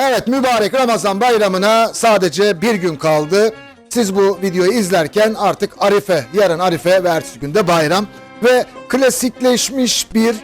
Evet mübarek Ramazan bayramına sadece bir gün kaldı. Siz bu videoyu izlerken artık Arife, yarın Arife ve ertesi günde bayram. Ve klasikleşmiş bir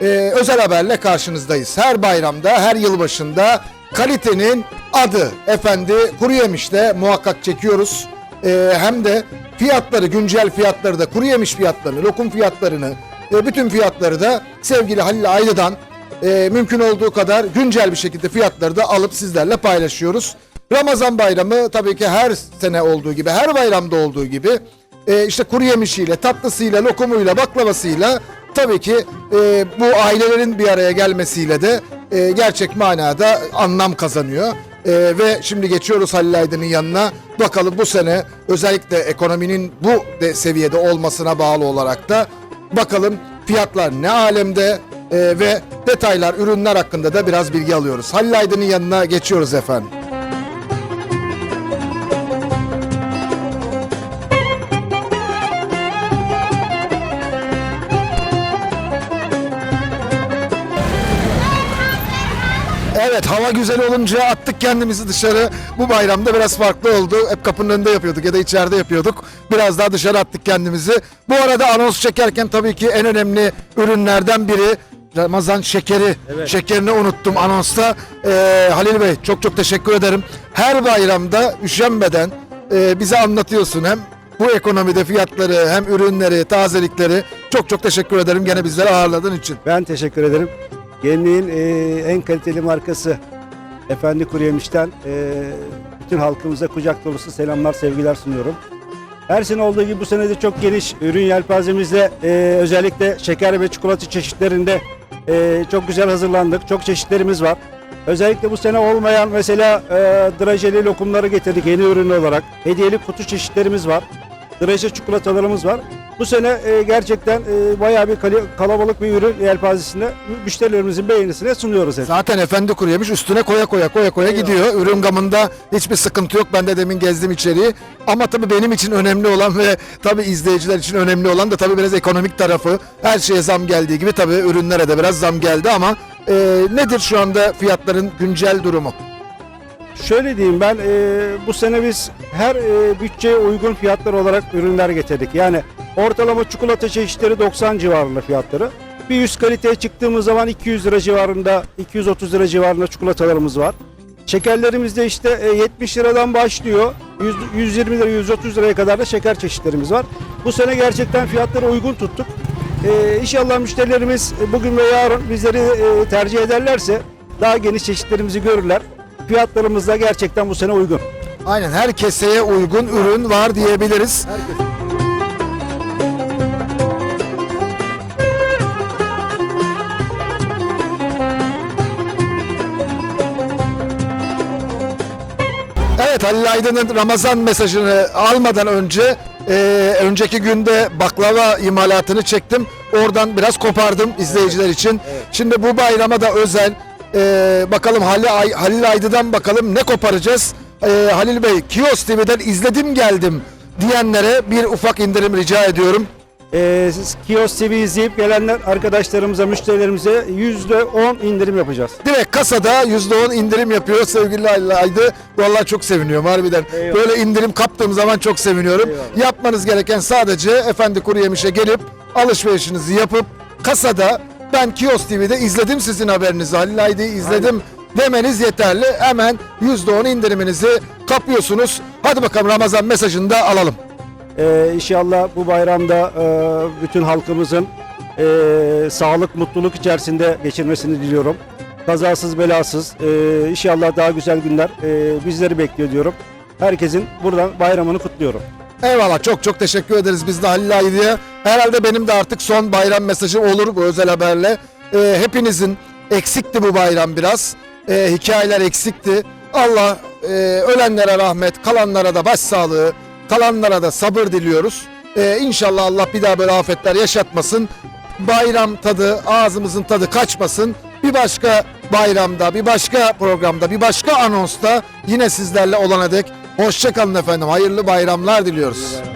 e, özel haberle karşınızdayız. Her bayramda, her yılbaşında kalitenin adı efendi kuru yemişte muhakkak çekiyoruz. E, hem de fiyatları, güncel fiyatları da kuru yemiş fiyatlarını, lokum fiyatlarını, e, bütün fiyatları da sevgili Halil Aylı'dan e, mümkün olduğu kadar güncel bir şekilde fiyatları da alıp sizlerle paylaşıyoruz. Ramazan bayramı tabii ki her sene olduğu gibi, her bayramda olduğu gibi e, işte kuru yemişiyle, tatlısıyla, lokumuyla, baklavasıyla tabii ki e, bu ailelerin bir araya gelmesiyle de e, gerçek manada anlam kazanıyor. E, ve şimdi geçiyoruz Halil Aydın'ın yanına. Bakalım bu sene özellikle ekonominin bu de seviyede olmasına bağlı olarak da bakalım fiyatlar ne alemde e, ve detaylar, ürünler hakkında da biraz bilgi alıyoruz. Halil Aydın'ın yanına geçiyoruz efendim. Evet hava güzel olunca attık kendimizi dışarı. Bu bayramda biraz farklı oldu. Hep kapının önünde yapıyorduk ya da içeride yapıyorduk. Biraz daha dışarı attık kendimizi. Bu arada anons çekerken tabii ki en önemli ürünlerden biri Ramazan şekeri. Şekerini unuttum anonsta. Ee, Halil Bey çok çok teşekkür ederim. Her bayramda üşenmeden e, bize anlatıyorsun hem bu ekonomide fiyatları hem ürünleri, tazelikleri. Çok çok teşekkür ederim gene bizleri ağırladığın için. Ben teşekkür ederim. Gemliğin e, en kaliteli markası Efendi Kuru Yemiş'ten e, bütün halkımıza kucak dolusu selamlar, sevgiler sunuyorum. Her sene olduğu gibi bu sene de çok geniş ürün yelpazemizde e, özellikle şeker ve çikolata çeşitlerinde e, çok güzel hazırlandık. Çok çeşitlerimiz var. Özellikle bu sene olmayan mesela e, drajeli lokumları getirdik yeni ürün olarak. Hediyeli kutu çeşitlerimiz var. Draje çikolatalarımız var. Bu sene e, gerçekten e, bayağı bir kali- kalabalık bir ürün yelpazesinde müşterilerimizin beğenisine sunuyoruz hep. Zaten efendi kuru yemiş üstüne koya koya koya koya gidiyor. Ürün gamında hiçbir sıkıntı yok. Ben de demin gezdim içeriği. Ama tabii benim için önemli olan ve tabii izleyiciler için önemli olan da tabii biraz ekonomik tarafı. Her şeye zam geldiği gibi tabii ürünlere de biraz zam geldi ama e, nedir şu anda fiyatların güncel durumu? Şöyle diyeyim ben e, bu sene biz her e, bütçeye uygun fiyatlar olarak ürünler getirdik. Yani ortalama çikolata çeşitleri 90 civarında fiyatları. Bir üst kaliteye çıktığımız zaman 200 lira civarında, 230 lira civarında çikolatalarımız var. Şekerlerimiz de işte e, 70 liradan başlıyor. 100, 120 lira, 130 liraya kadar da şeker çeşitlerimiz var. Bu sene gerçekten fiyatları uygun tuttuk. E, inşallah müşterilerimiz bugün ve yarın bizleri e, tercih ederlerse daha geniş çeşitlerimizi görürler. Fiyatlarımız da gerçekten bu sene uygun. Aynen her keseye uygun ürün var diyebiliriz. Evet Halil Aydın'ın Ramazan mesajını almadan önce e, önceki günde baklava imalatını çektim. Oradan biraz kopardım izleyiciler için. Şimdi bu bayrama da özel e, bakalım Halil, Halil Aydın'dan bakalım ne koparacağız. E, Halil Bey Kiosk TV'den izledim geldim diyenlere bir ufak indirim rica ediyorum. Siz Kiosk TV izleyip gelenler arkadaşlarımıza, müşterilerimize %10 indirim yapacağız. Direkt kasada %10 indirim yapıyor sevgili Aydı. Vallahi çok seviniyorum harbiden. Eyvallah. Böyle indirim kaptığım zaman çok seviniyorum. Eyvallah. Yapmanız gereken sadece Efendi Kuru Yemiş'e gelip alışverişinizi yapıp kasada ben Kiosk TV'de izledim sizin haberinizi Halil Aydı'yı izledim demeniz yeterli. Hemen %10 indiriminizi kapıyorsunuz. Hadi bakalım Ramazan mesajını da alalım. Ee, inşallah bu bayramda e, bütün halkımızın e, sağlık, mutluluk içerisinde geçirmesini diliyorum. Kazasız, belasız, e, inşallah daha güzel günler e, bizleri bekliyor diyorum. Herkesin buradan bayramını kutluyorum. Eyvallah çok çok teşekkür ederiz biz de Halil Aydı'ya. Herhalde benim de artık son bayram mesajı olur bu özel haberle. Ee, hepinizin eksikti bu bayram biraz. Ee, hikayeler eksikti. Allah e, ölenlere rahmet, kalanlara da başsağlığı, kalanlara da sabır diliyoruz. Ee, inşallah Allah bir daha böyle afetler yaşatmasın. Bayram tadı, ağzımızın tadı kaçmasın. Bir başka bayramda, bir başka programda, bir başka anonsta yine sizlerle olana dek hoşçakalın efendim. Hayırlı bayramlar diliyoruz.